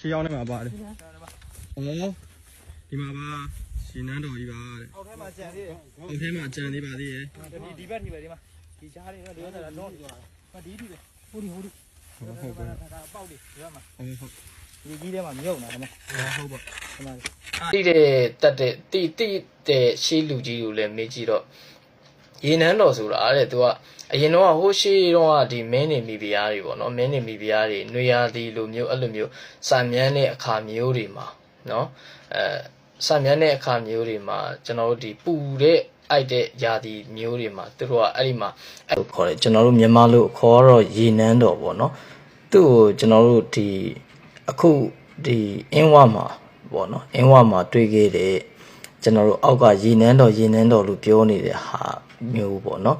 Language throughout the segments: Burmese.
ရှေးရောက်နေမှာပါတယ်ဩဒီမှာပါရှင်နန်းတော်ကြီးပါတဲ့အောက်ထဲမှာကြံသေးတယ်အောက်ထဲမှာကြံသေးပါသေးရဲ့ဒီဒီဘက်ထိပဲဒီမှာဒီကြားလေးတော့ဒီဘက်ကတော့မဒီဒီပဲဟိုဒီဟိုဒီဟုတ်ဟုတ်ပါဒါပေါက်လေးဒီဘက်မှာဟုတ်ဟုတ်ဒီကြီးထဲမှာမြုပ်နေတာဒီမှာဟုတ်ပါဒီမှာတိတဲ့တက်တဲ့တိတိတဲ့ရှေးလူကြီးကိုလည်းမေးကြည့်တော့ ရေနန်းတော်ဆိုတာတဲ့သူကအရင်တော့ဟိုရှိတော့ကဒီမင်းနေမိဖုရားတွေပေါ့နော်မင်းနေမိဖုရားတွေနွေရာသီလိုမျိုးအဲ့လိုမျိုးစံမြန်းတဲ့အခါမျိုးတွေမှာနော်အဲစံမြန်းတဲ့အခါမျိုးတွေမှာကျွန်တော်တို့ဒီပူတဲ့အိုက်တဲ့ယာတီမျိုးတွေမှာသူတို့ကအဲ့ဒီမှာအဲ့လိုခေါ်တယ်ကျွန်တော်တို့မြန်မာလိုခေါ်တော့ရေနန်းတော်ပေါ့နော်သူ့ကိုကျွန်တော်တို့ဒီအခုဒီအင်းဝမှာပေါ့နော်အင်းဝမှာတွေ့ခဲ့တဲ့ကျွန်တော်တို့အောက်ကရေနန်းတော်ရေနန်းတော်လို့ပြောနေတဲ့ဟာ မျိုးပေါ့နော်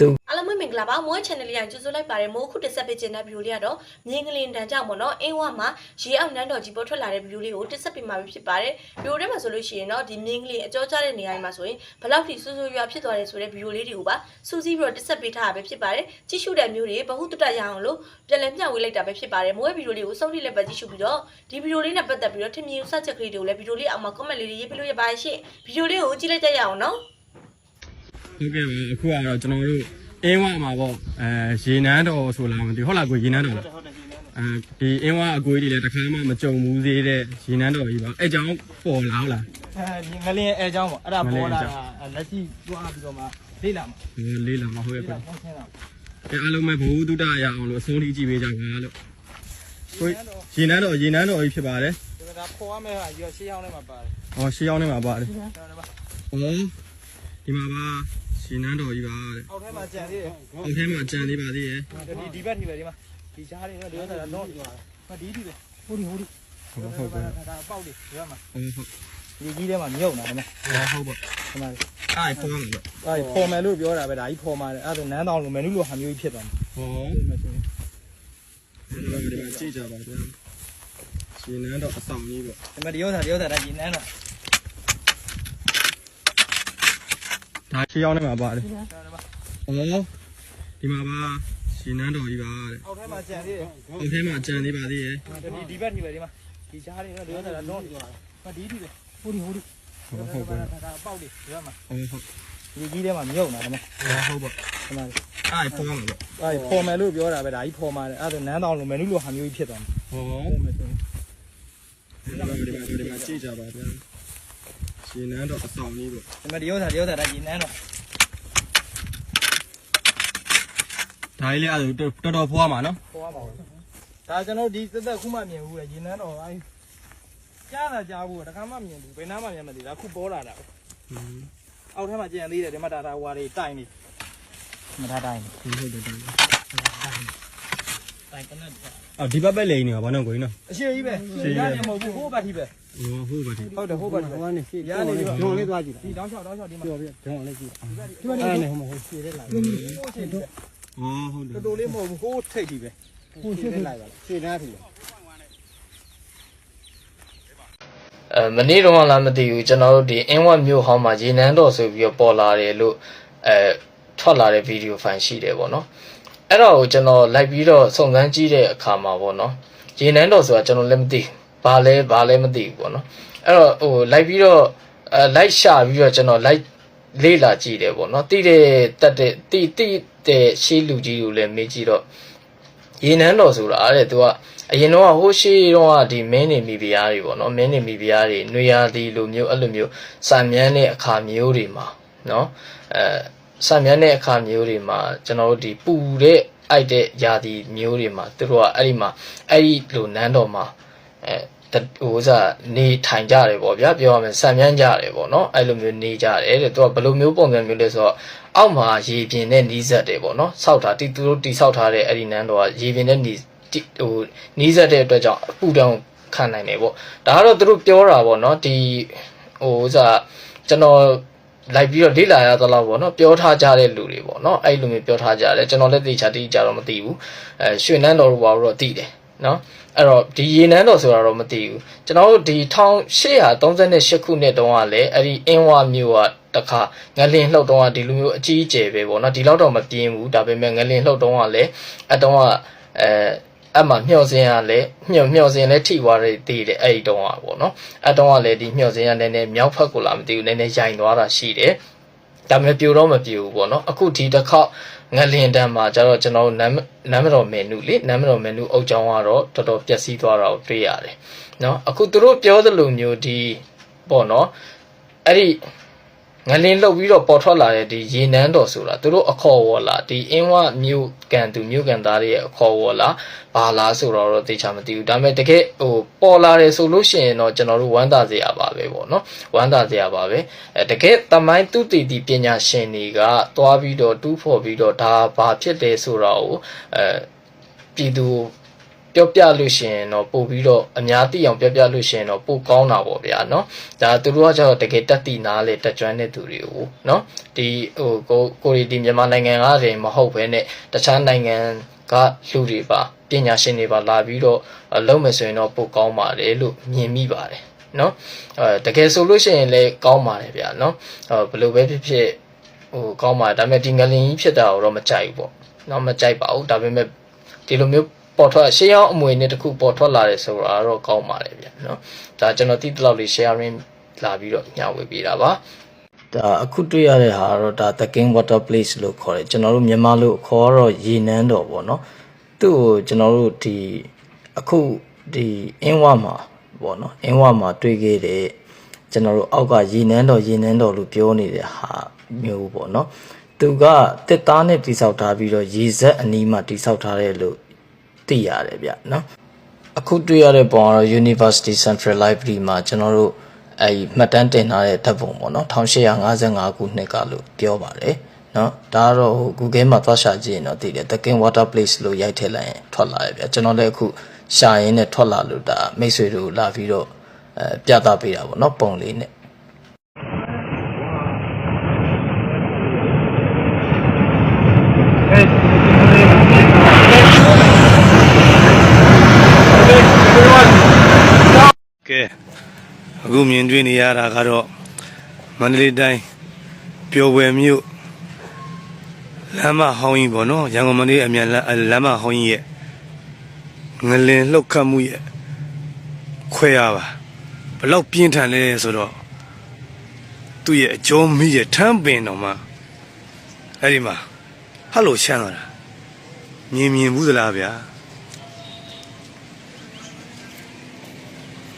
သူအားလုံးပဲမင်္ဂလာပါမိုး channel လေးကကြိုဆိုလိုက်ပါတယ်မိုးခုတစ်ဆက်ပေးခြင်းတဲ့ဗီဒီယိုလေးကတော့မြင်းကလေးတန်ကြောင့်ပေါ့နော်အင်းဝမှာရေအောင်နန်းတော်ကြီးပေါ်ထွက်လာတဲ့ဗီဒီယိုလေးကိုတစ်ဆက်ပေးမှာဖြစ်ပါတယ်ဗီဒီယိုထဲမှာဆိုလို့ရှိရင်တော့ဒီမြင်းကလေးအကြောကြတဲ့နေရာမှာဆိုရင်ဘယ်လောက်ထိဆူဆူရွာဖြစ်သွားတယ်ဆိုတဲ့ဗီဒီယိုလေးတွေကိုပါစူးစီးပြီးတော့တစ်ဆက်ပေးထားတာပဲဖြစ်ပါတယ်ကြည့်ရှုတဲ့မျိုးတွေဘဟုတတရအောင်လို့ပြန်လည်မျှဝေလိုက်တာပဲဖြစ်ပါတယ်မိုးရဲ့ဗီဒီယိုလေးကိုစုံထိလက်ပဲကြည့်ရှုပြီးတော့ဒီဗီဒီယိုလေးနဲ့ပတ်သက်ပြီးတော့ထင်မြင်စချက်ကလေးတွေကိုလည်းဗီဒီယိုလေးအောက်မှာ comment လေးတွေရေးပြလို့ရပါရှင့်ဗီဒီယိုလေးကိုကြည့်လိုက်ကြရအောင်နော် ဟုတ်ကဲ့ပါအခုကတော့ကျွန်တော်တို့အင်းဝမှာပေါ့အဲရေနန်းတော်ဆိုလားမသိဘူးဟုတ်လားကိုရေနန်းတော်လားဟုတ်တယ်ဒီထဲမှာအဲဒီအင်းဝအကွေးတွေလည်းတစ်ခါမှမကြုံဘူးသေးတဲ့ရေနန်းတော်ကြီးပါအဲကြောင့်ပေါ်လာဟုတ်လားအဲငလင်းအဲအကြောင်းပေါ့အဲ့ဒါပေါ်လာတာလက်ရှိတွားပြီးတော့မှလေးလာမှာဟိုလေးလာမဟုတ်ရဲ့လေးကွလာပေါင်းရှင်းတာအဲအားလုံးပဲဘဝတုဒ္ဒရအောင်လို့အဆုံးထိကြည့်ပေးကြပါလို့ကိုရေနန်းတော်ရေနန်းတော်ကြီးဖြစ်ပါတယ်ဒီကပေါ်ရမယ့်ဟာရွှေရှေးအောင်ထဲမှာပါတယ်ဟောရှေးရောက်နေမှာပါတယ်ဒီမှာဩဒီမှာပါ ရေနန်းတော်ကြီးပါတဲ့အောက်ထဲမှာကြံသေးတယ်အောက်ထဲမှာကြံသေးပါသေးရဲ့ဒီဒီဘက်ထိပဲဒီမှာဒီကြားလေးတော့ဒီဘက်ကတော့မဒီဒီပဲဟိုဒီဟိုဒီဟုတ်ဟုတ်ပါဒါပေါက်လေးဒီဘက်မှာဟုတ်ဟုတ်ဒီကြီးထဲမှာမြုပ်နေတာဒီမှာဟုတ်ပါဒီမှာအားဖောင်းလို့အဲဖော်မယ်လို့ပြောတာပဲဒါကြီးဖော်မှာတယ်အဲ့ဒါနန်းတောင်လိုမယ်နုလိုဟာမျိုးကြီးဖြစ်သွားမှာဟောဒီမှာဒီမှာကြည့်ကြပါဗျာရေနန်းတော်အဆောင်ကြီးပေါ့ဒီမှာဒီဥစ္စာဒီဥစ္စာဒါကြီးနန်းတော့ ဒါရှေးရောက်နေမှာပါတယ်ဒီမှာဩဒီမှာပါရေနန်းတော်ကြီးပါတဲ့အောက်ထဲမှာကြံသေးတယ်အောက်ထဲမှာကြံသေးပါသေးရဲ့ဒီဒီဘက်ထိပဲဒီမှာဒီကြားလေးတော့ဒီဥစ္စာတော့မဒီဒီပဲဟိုဒီဟိုဒီဟုတ်ဟုတ်ပါဒါပေါက်လေးဒီဘက်မှာဟုတ်ဟုတ်ဒီကြီးထဲမှာမြုပ်နေတာဒီမှာဟုတ်ပါဒီမှာအားဖောင်းလို့အဲဖော်မယ်လို့ပြောတာပဲဒါကြီးဖော်မှာတယ်အဲ့ဒါနန်းတောင်လိုမယ်နုလိုဟာမျိုးကြီးဖြစ်သွားမှာဟောဖော်မယ်ဆိုရင်ဒီမှာဒီမှာဒီမှာကြည့်ကြပါဗျာ ရှင်နန်းတော်အဆောင်ကြီးပေါ့ဒီမှာဒီဥစ္စာဒီဥစ္စာဒါကြီးနန်းတော့ဒါကြီးလေးအဲ့ဒါတော်တော်ဖွားမှာနော်ဖော်ရမှာဒါကျွန်တော်ဒီသက်သက်ခုမှမြင်ဘူးလေရေနန်းတော့အဲကြားတာကြားဘူးတခါမှမြင်ဘူးဘယ်နားမှမြင်မသိဒါခုပေါ်လာတာအောက်ထဲမှာကြံသေးတယ်ဒီမှာဒါဒါဟွာတွေတိုင်နေမထားတိုင်နေဟုတ်တယ်ဟုတ်တယ်တိုင်ကနက် အော်ဒီဘက်ပဲလိန်နေပါဘာလို့ကိုင်းနော်အရှိကြီးပဲအရှိကြီးပဲရနေမဟုတ်ဘူးဟိုးဘက်ထိပဲဟောဟုတ်ပါဒီဟုတ်တယ်ဟိုးဘက်ထိပဲဟိုကနေရှေ့ရနေပြီဒုံလေးသွားကြည့်ဒီတောင်းလျှောက်တောင်းလျှောက်ဒီမှာပြောပြဒုံလေးကြည့်ဒီဘက်အဲ့ဒါနဲ့ဟိုမဟုတ်ရှည်တဲ့လာဟိုးရှည်တယ်ဟောဟုတ်တယ်တော်တော်လေးမဟုတ်ဘူးဟိုးထိတ်ထိပဲဟိုရှေ့လိုက်ပါလားရှေ့နားထီအဲမနေ့တော့လားမသိဘူးကျွန်တော်တို့ဒီအင်းဝတ်မြို့ဟောင်းမှာရေနန်းတော်ဆိုပြီးတော့ပေါ်လာတယ်လို့အဲထွက်လာတဲ့ဗီဒီယိုဖိုင်ရှိတယ်ပေါ့နော် အဲ့တော့ကိုကျွန်တော်လိုက်ပြီးတော့စုံစမ်းကြည့်တဲ့အခါမှာပေါ့နော်ရေနန်းတော်ဆိုတာကျွန်တော်လည်းမသိဘူးဘာလဲဘာလဲမသိဘူးပေါ့နော်အဲ့တော့ဟိုလိုက်ပြီးတော့အဲလိုက်ရှာပြီးတော့ကျွန်တော်လိုက်လေးလာကြည့်တယ်ပေါ့နော်တိတဲ့တက်တဲ့တိတိတဲ့ရှေးလူကြီးကိုလည်းမေးကြည့်တော့ရေနန်းတော်ဆိုတာတဲ့သူကအရင်တော့ဟိုးရှိတော့ကဒီမင်းနေမိဖုရားတွေပေါ့နော်မင်းနေမိဖုရားတွေຫນွေရာသီလိုမျိုးအဲ့လိုမျိုးစံမြန်းတဲ့အခါမျိုးတွေမှာနော်အဲ စံမြန်းတဲ့အခါမျိုးတွေမှာကျွန်တော်တို့ဒီပူတဲ့အိုက်တဲ့ຢာဒီမျိုးတွေမှာသူတို့ကအဲ့ဒီမှာအဲ့ဒီလိုနန်းတော်မှာအဲတဟိုစားနေထိုင်ကြတယ်ပေါ့ဗျာပြောရမယ်စံမြန်းကြတယ်ပေါ့နော်အဲ့လိုမျိုးနေကြတယ်တဲ့သူကဘယ်လိုမျိုးပုံစံမျိုးလဲဆိုတော့အောက်မှာရေပြင်နဲ့နီးစပ်တယ်ပေါ့နော်စောက်တာတီသူတို့တီစောက်ထားတဲ့အဲ့ဒီနန်းတော်ကရေပြင်နဲ့နီးတိဟိုနီးစပ်တဲ့အတွက်ကြောင့်အပူတောင်ခံနိုင်တယ်ပေါ့ဒါကတော့သူတို့ပြောတာပေါ့နော်ဒီဟိုဥစားကျွန်တော် လိုက်ပြီးတော့လေ့လာရသလောက်ပေါ့နော်ပြောထားကြတဲ့လူတွေပေါ့နော်အဲ့လိုမျိုးပြောထားကြတယ်ကျွန်တော်လည်းသိချာတိကျတော့မသိဘူးအဲရွှေနန်းတော်တို့ဘာလို့တော့သိတယ်နော်အဲ့တော့ဒီရေနန်းတော်ဆိုတာတော့မသိဘူးကျွန်တော်တို့ဒီ1838ခုနှစ်တုန်းကလည်းအဲ့ဒီအင်းဝမြို့ကတခါငလင်လှုပ်တုန်းကဒီလိုမျိုးအကြီးအကျယ်ပဲပေါ့နော်ဒီလောက်တော့မပြင်းဘူးဒါပေမဲ့ငလင်လှုပ်တုန်းကလည်းအတုန်းကအဲ အဲ့မှာမျှော်စင်ရလဲမျှော်မျှော်စင်လဲထိသွားတယ်တည်တယ်အဲ့ဒီတုန်းကပေါ့နော်အဲ့တုန်းကလည်းဒီမျှော်စင်ရနည်းနည်းမြောက်ဖက်ကိုလာမသိဘူးနည်းနည်းရိုင်သွားတာရှိတယ်ဒါပေမဲ့ပြိုတော့မပြိုဘူးပေါ့နော်အခုဒီတစ်ခေါက်ငလင်တန်းမှာကျတော့ကျွန်တော်တို့နမ်းနမ်းမတော်မင်းနုလေနမ်းမတော်မင်းနုအုပ်ချောင်းကတော့တော်တော်ပျက်စီးသွားတာကိုတွေ့ရတယ်နော်အခုသူတို့ပြောသလိုမျိုးဒီပေါ့နော်အဲ့ဒီ ငလင်လှုပ်ပြီးတော့ပေါ်ထွက်လာတဲ့ဒီရေနန်းတော်ဆိုတာသူတို့အခေါ်ဝေါ်လာဒီအင်းဝမြို့ကန်သူမြို့ကန်သားတွေရဲ့အခေါ်ဝေါ်လာဘာလားဆိုတော့တော့သိချာမသိဘူးဒါပေမဲ့တကယ်ဟိုပေါ်လာတယ်ဆိုလို့ရှိရင်တော့ကျွန်တော်တို့ဝမ်းသာစရာပါပဲပေါ့နော်ဝမ်းသာစရာပါပဲအဲတကယ်တမိုင်းသူတည်တည်ပညာရှင်တွေကသွားပြီးတော့တူးဖော်ပြီးတော့ဒါဘာဖြစ်တယ်ဆိုတော့အဲပြည်သူ ပြောပြလို့ရှိရင်တော့ပို့ပြီးတော့အများသိအောင်ပြောပြလို့ရှိရင်တော့ပိုကောင်းတာပေါ့ဗျာเนาะဒါသူတို့ကကျတော့တကယ်တက်တည်နာလေတက်ကြွတဲ့သူတွေကိုเนาะဒီဟိုကိုကိုရီဒီမြန်မာနိုင်ငံကတည်းမဟုတ်ဘဲနဲ့တခြားနိုင်ငံကလူတွေပါပညာရှင်တွေပါလာပြီးတော့အလုံးမယ်ဆိုရင်တော့ပိုကောင်းပါတယ်လို့မြင်မိပါတယ်เนาะအဲတကယ်ဆိုလို့ရှိရင်လည်းကောင်းပါတယ်ဗျာเนาะအဲဘယ်လိုပဲဖြစ်ဖြစ်ဟိုကောင်းပါတယ်ဒါပေမဲ့ဒီငလင်ကြီးဖြစ်တာတော့မကြိုက်ဘူးပေါ့เนาะမကြိုက်ပါဘူးဒါပေမဲ့ဒီလိုမျိုး ပေါ်ထွက်ရှေးရောင်းအမွေနဲ့တခုပေါ်ထွက်လာတယ်ဆိုတာတော့ကောင်းပါတယ်ဗျနော်ဒါကျွန်တော်တိတိလောက်လေး sharing လာပြီးတော့ညဝေပေးတာပါဒါအခုတွေ့ရတဲ့ဟာကတော့ဒါ the king water place လို့ခေါ်တယ်ကျွန်တော်တို့မြန်မာလို့ခေါ်တော့ရေနန်းတော်ပေါ့နော်သူ့ကိုကျွန်တော်တို့ဒီအခုဒီအင်းဝမှာပေါ့နော်အင်းဝမှာတွေ့ခဲ့တဲ့ကျွန်တော်တို့အောက်ကရေနန်းတော်ရေနန်းတော်လို့ပြောနေတဲ့ဟာမျိုးပေါ့နော်သူကတစ်သားနဲ့တိဆောက်ထားပြီးတော့ရေဇက်အနီးမှာတိဆောက်ထားတယ်လို့ သိရတယ်ဗျနော်အခုတွေ့ရတဲ့ပုံကတော့ University Central Library မှာကျွန်တော်တို့အဲ့မှတ်တမ်းတင်ထားတဲ့ဓာတ်ပုံပေါ့နော်1855ခုနှစ်ကလို့ပြောပါတယ်နော်ဒါကတော့ Google မှာသွားရှာကြည့်ရင်တော့သိတယ် The King Water Place လို့ရိုက်ထည့်လိုက်ရင်ထွက်လာတယ်ဗျကျွန်တော်လည်းအခုရှာရင်းနဲ့ထွက်လာလို့ဒါမိတ်ဆွေတို့လာပြီးတော့အဲပြသပေးတာပေါ့နော်ပုံလေးနဲ့ ကဲအခုမြင်တွေ့နေရတာကတော့မန္တလေးတိုင်းပျော်ပွဲမြို့လမ်းမဟောင်းကြီးပေါ့နော်ရန်ကုန်မန္တလေးအမြန်လမ်းအဲလမ်းမဟောင်းကြီးရဲ့ငလင်လှုပ်ခတ်မှုရဲ့ခွဲရပါဘလောက်ပြင်းထန်လဲဆိုတော့သူ့ရဲ့အကျုံးမိရဲ့ထမ်းပင်တော်မှာအဲ့ဒီမှာဟတ်လို့ရှမ်းလာတာမြင်မြင်ဘူးသလားဗျာ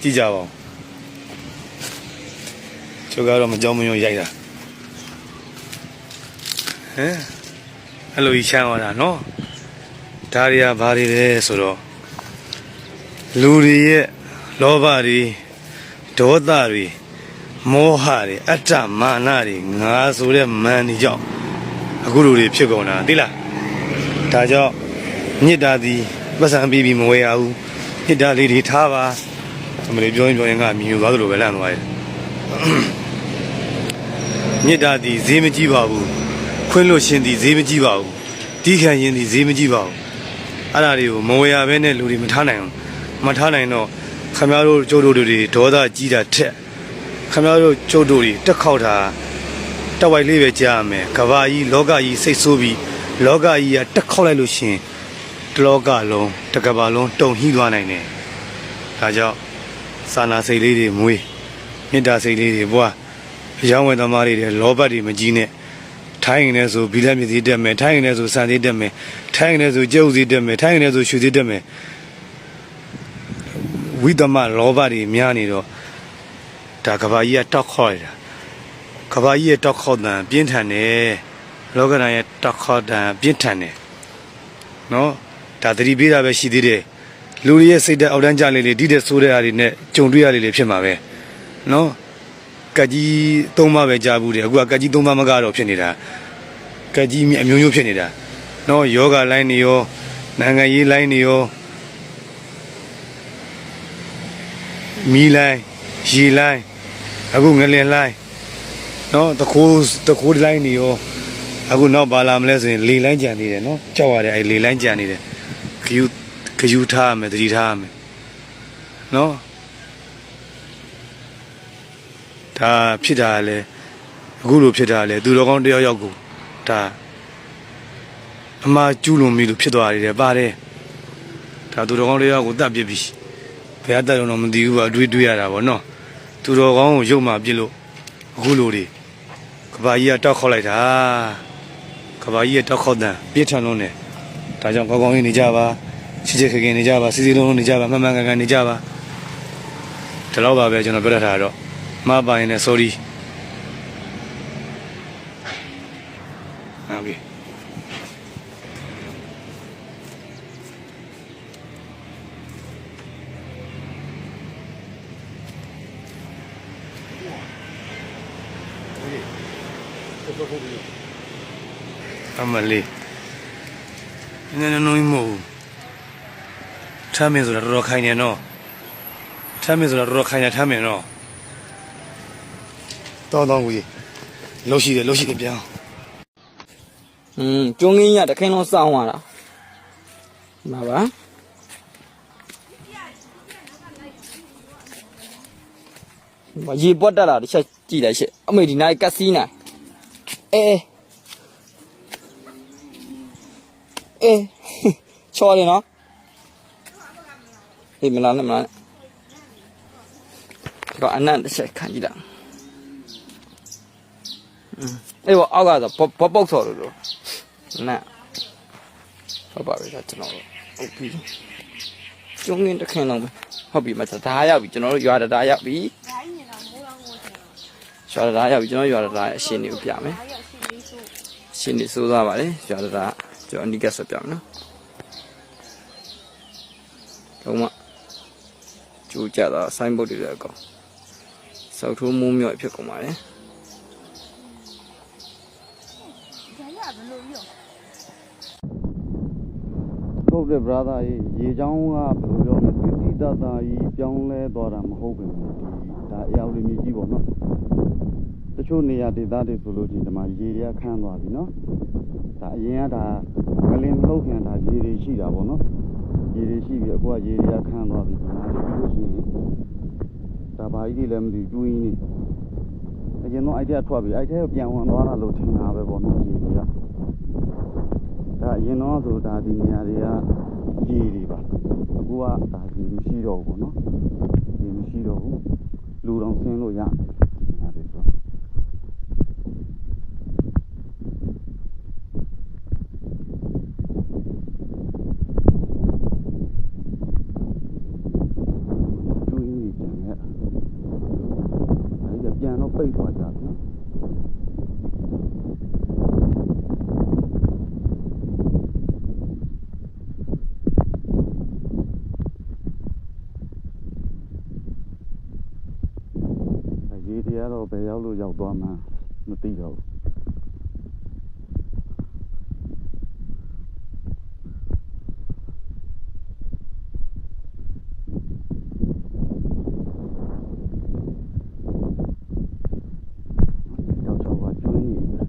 ကြည့်ကြပါဦးကျုပ်ကတော့မကြောက်မရွံ့ရိုက်တာဟမ်အဲ့လိုကြီးချမ်းသွားတာနော်ဒါတွေကဘာတွေလဲဆိုတော့လူတွေရဲ့လောဘတွေဒေါသတွေမောဟတွေအတ္တမာနတွေငါဆိုတဲ့မန်ဒီကြောင့်အခုလူတွေဖြစ်ကုန်တာသိလားဒါကြောင့်မြစ်တာသည်ပတ်စံပြီးပြီးမဝဲရဘူးမြစ်တာလေးတွေထားပါ အမလေးပြောရင်ပြောရင်ကမြင်သွားသလိုပဲလန့်သွားတယ်မြစ်တာဒီဈေးမကြည့်ပါဘူးခွင်းလို့ရှင်ဒီဈေးမကြည့်ပါဘူးတီးခံရင်ဒီဈေးမကြည့်ပါဘူးအဲ့ဒါတွေကိုမဝေရဘဲနဲ့လူတွေမထားနိုင်ဘူးမထားနိုင်တော့ခမရတို့ကျုပ်တို့တွေဒေါသကြီးတာထက်ခမရတို့ကျုပ်တို့တွေတက်ခောက်တာတက်ဝိုက်လေးပဲကြားရမယ်ကဘာကြီးလောကကြီးစိတ်ဆိုးပြီးလောကကြီးကတက်ခောက်လိုက်လို့ရှင်တလောကလုံးတစ်ကဘာလုံးတုံဟီးသွားနိုင်တယ်ဒါကြောင့် စာနာစိတ်လေးတွေမွေးမေတ္တာစိတ်လေးတွေဘွားအယောင်းဝယ်သမားတွေတဲ့လောဘတွေမကြီးနဲ့ထိုင်းရင်လည်းဆိုဘီလက်မြည်သေးတက်မယ်ထိုင်းရင်လည်းဆိုစံသေးတက်မယ်ထိုင်းရင်လည်းဆိုကျုပ်သေးတက်မယ်ထိုင်းရင်လည်းဆိုရွှေသေးတက်မယ်ဝိသမလောဘတွေများနေတော့ဒါကဘာကြီးကတောက်ခေါ်ရတာကဘာကြီးရဲ့တောက်ခေါ်တန်ပြင်းထန်တယ်လောကဓာတ်ရဲ့တောက်ခေါ်တန်ပြင်းထန်တယ်နော်ဒါသတိပေးတာပဲရှိသေးတယ် လူတွေရဲ့စိတ်ဓာတ်အောက်တန်းကြလေးလေးဒီတဲ့ဆိုးတဲ့အားတွေနဲ့ကြုံတွေ့ရလေးလေးဖြစ်မှာပဲနော်ကက်ကြီးသုံးပါးပဲကြားဘူးတယ်အခုကကက်ကြီးသုံးပါးမကတော့ဖြစ်နေတာကက်ကြီးအမျိုးမျိုးဖြစ်နေတာနော်ယောဂလိုင်းနေရောနိုင်ငံရေးလိုင်းနေရောမီလိုင်းရေလိုင်းအခုငလင်လိုင်းနော်တခိုးတခိုးလိုင်းနေရောအခုနောက်ပါလာမလဲဆိုရင်လေလိုင်းကြံနေတယ်နော်ကြောက်ရတယ်အဲလေလိုင်းကြံနေတယ်ခယူ ဂယူထားရမယ်တတိထားရမယ်နော်ဒါဖြစ်တာလဲအခုလိုဖြစ်တာလဲသူတော်ကောင်းတယောက်ယောက်ကိုဒါအမှားကျူးလွန်ပြီလို့ဖြစ်သွားရတယ်ပါတယ်ဒါဒါသူတော်ကောင်းလေးယောက်ကိုတတ်ပြစ်ပြီဘယ်အတက်တော့မသိဘူးပါအတွေးတွေးရတာပေါ့နော်သူတော်ကောင်းကိုရုပ်မှပြစ်လို့အခုလိုတွေကဘာကြီးကတောက်ခေါက်လိုက်တာကဘာကြီးကတောက်ခေါက်တဲ့ပြစ်ထန်လုံးနဲ့ဒါကြောင့်ကောင်းကောင်းလေးနေကြပါ ချစ်ချစ်ခင်ခင်နေကြပါစီစီလုံးလုံးနေကြပါမှန်မှန်ကန်ကန်နေကြပါဒီလောက်ပါပဲကျွန်တော်ပြောတတ်တာတော့မပါရင်လည်း sorry ဟုတ်ပြီအမလေးနည်းနည်းနုံးမဟုတ် ထမ်းမင်းဆိုတာတော်တော်ခိုင်နေနော်ထမ်းမင်းဆိုတာတော်တော်ခိုင်နေထမ်းမင်းနော်တောင်းတောင်းကိုကြီးလှုပ်ရှိတယ်လှုပ်ရှိတယ်ပြန်อืมကျွန်းငင်းရတခင်လုံးစောင်းသွားတာဒီမှာပါဒီမှာရေပွက်တက်လာတစ်ချက်ကြည့်လိုက်ရှင့်အမေဒီနိုင်ကက်စီနာအေးအေးချော်တယ်နော် ဒီမလားနဲ့မလားတော့အနန္တတစ်ချက်ခံကြည့်လိုက်อืมအေးဘောအောက်ကတော့ဘောပုတ်ဆော်လို့လို့နဲ့ဟုတ်ပါပြီဒါကျွန်တော်တို့ဟုတ်ပြီကျုံငင်းတစ်ခင်လုံးပဲဟုတ်ပြီမသဒါရောက်ပြီကျွန်တော်တို့ရွာတဒါရောက်ပြီရွာတဒါရောက်ပြီကျွန်တော်ရွာတဒါရဲ့အရှင်တွေကိုပြမယ်အရှင်တွေစိုးသွားပါလေရွာတဒါကျွန်တော်အနိကဆက်ပြမယ်နော်တော့မှ ကျူကြတာဆိုင်းဘုတ်တွေလည်းအကောင်စောက်ထိုးမိုးမြော့ဖြစ်ကုန်ပါလေဟုတ်တယ် brother ကြီးရေချောင်းကဘယ်လိုပြောမလဲတိတိတတ်တာကြီးပြောင်းလဲသွားတာမဟုတ်ဘူးဒီဒါအရောက်လေးမြေကြီးပေါ့နော်တချို့နေရာဒေသတွေဆိုလို့ဒီဒီမှာရေတွေကခန်းသွားပြီနော်ဒါအရင်ကဒါငလင်မဟုတ်ခင်ဒါရေတွေရှိတာပေါ့နော်ရေတွေရှိ ပြီအခုကရေတွေကခန်းသွားပြီဒီမှာပြီးလို့ရှိရင်ဒါဘာကြီးတွေလည်းမသိဘူးကျူးရင်းနေအရင်တော့အိုက်တက်ထွက်ပြီအိုက်တက်ပြန်ဝင်သွားတာလို့ထင်တာပဲပေါ့နော်ရေတွေကဒါအရင်တော့ဆိုဒါဒီနေရာတွေကရေတွေပါအခုကဒါရေမရှိတော့ဘူးပေါ့နော်ရေမရှိတော့ဘူးလူတော်ဆင်းလို့ရတယ်ရတယ်ဆိုကျွေးနေကြတယ်အဲဒီကပြန်တော့ပိတ်သွားကြပြီနော် ရေတွေ ကတော့ဘယ်ရောက်လို့ရောက်သွားမှန်းမသိတော့ဘူးယောက်ျားကကျွေးနေတယ်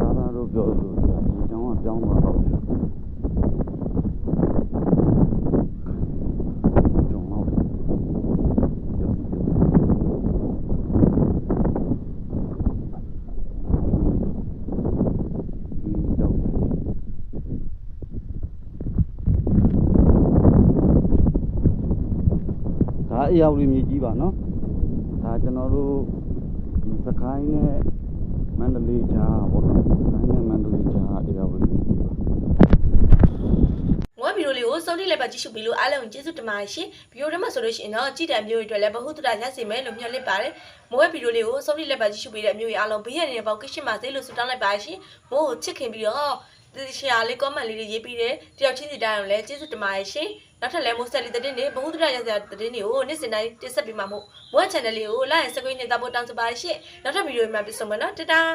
သာသာတို့ပြောလို့ဒီရေချောင်းကပြောင်းသွားတော့တယ် ကြုံတော့တယ်ပြောစီပြောဒီကြောက်တယ်ဒါ အရောက်လေးမြေကြီးပါနော်ဒါကျွန်တော်တို့ဒီစကိုင်းနဲ့မန္တလေးကြားပေါ့နော်စကိုင်းနဲ့မန္တလေးကြားအရောက်လေးမြေကြီးပါငွေဗီဒီယိုလေးကိုစောင့်ကြည့်လိုက်ပါကြည့်ရှုပြီးလို့အားလုံးကိုကျေးဇူးတင်ပါတယ်ရှင်ဗီဒီယိုထဲမှာဆိုလို့ရှိရင်တော့ကြည်တံမျိုးတွေအတွက်လည်းဘ ഹു တရရစေမယ်လို့မျှော်လင့်ပါတယ်မိုးရဲ့ဗီဒီယိုလေးကိုစောင့်ကြည့်လိုက်ပါကြည့်ရှုပြီးတဲ့အမျိုးတွေအားလုံးဘေးရန်နေတဲ့ပေါက်ကရှင်းပါစေလို့ဆုတောင်းလိုက်ပါရှင်မိုးကိုချစ်ခင်ပြီးတော့ဒီရှယ်လေး comment လေးတွေရေးပြီးတယ်တယောက်ချင်းစီတိုင်းအောင်လည်းကျေးဇူးတင်ပါတယ်ရှင် နောက်ထပ်လည်းမိုးဆက်လေးတဲ့တင်တွေဘ ഹു တရရစရာတဲ့တင်တွေကိုနေ့စဉ်တိုင်းတင်ဆက်ပေးမှာမို့မိုး channel လေးကို like and subscribe နဲ့တပ်ဖို့တောင်းဆိုပါရှင်နောက်ထပ်ဗီဒီယိုမှာပြန်ဆုံမယ်နော်တတား